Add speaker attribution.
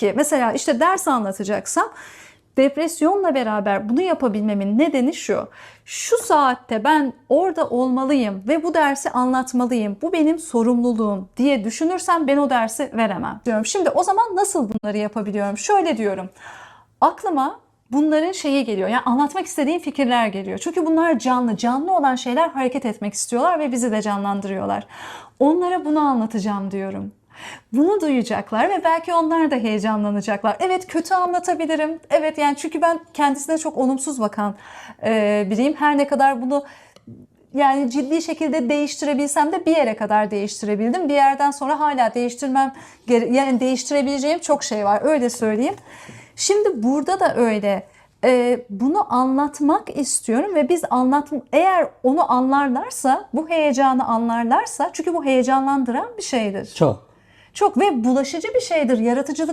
Speaker 1: ki mesela işte ders anlatacaksam depresyonla beraber bunu yapabilmemin nedeni şu. Şu saatte ben orada olmalıyım ve bu dersi anlatmalıyım. Bu benim sorumluluğum diye düşünürsem ben o dersi veremem diyorum. Şimdi o zaman nasıl bunları yapabiliyorum? Şöyle diyorum. Aklıma bunların şeyi geliyor. Yani anlatmak istediğim fikirler geliyor. Çünkü bunlar canlı. Canlı olan şeyler hareket etmek istiyorlar ve bizi de canlandırıyorlar. Onlara bunu anlatacağım diyorum. Bunu duyacaklar ve belki onlar da heyecanlanacaklar. Evet kötü anlatabilirim. Evet yani çünkü ben kendisine çok olumsuz bakan e, biriyim. Her ne kadar bunu yani ciddi şekilde değiştirebilsem de bir yere kadar değiştirebildim. Bir yerden sonra hala değiştirmem yani değiştirebileceğim çok şey var. Öyle söyleyeyim. Şimdi burada da öyle. Ee, bunu anlatmak istiyorum ve biz anlat eğer onu anlarlarsa, bu heyecanı anlarlarsa çünkü bu heyecanlandıran bir şeydir.
Speaker 2: Çok.
Speaker 1: Çok ve bulaşıcı bir şeydir. Yaratıcılık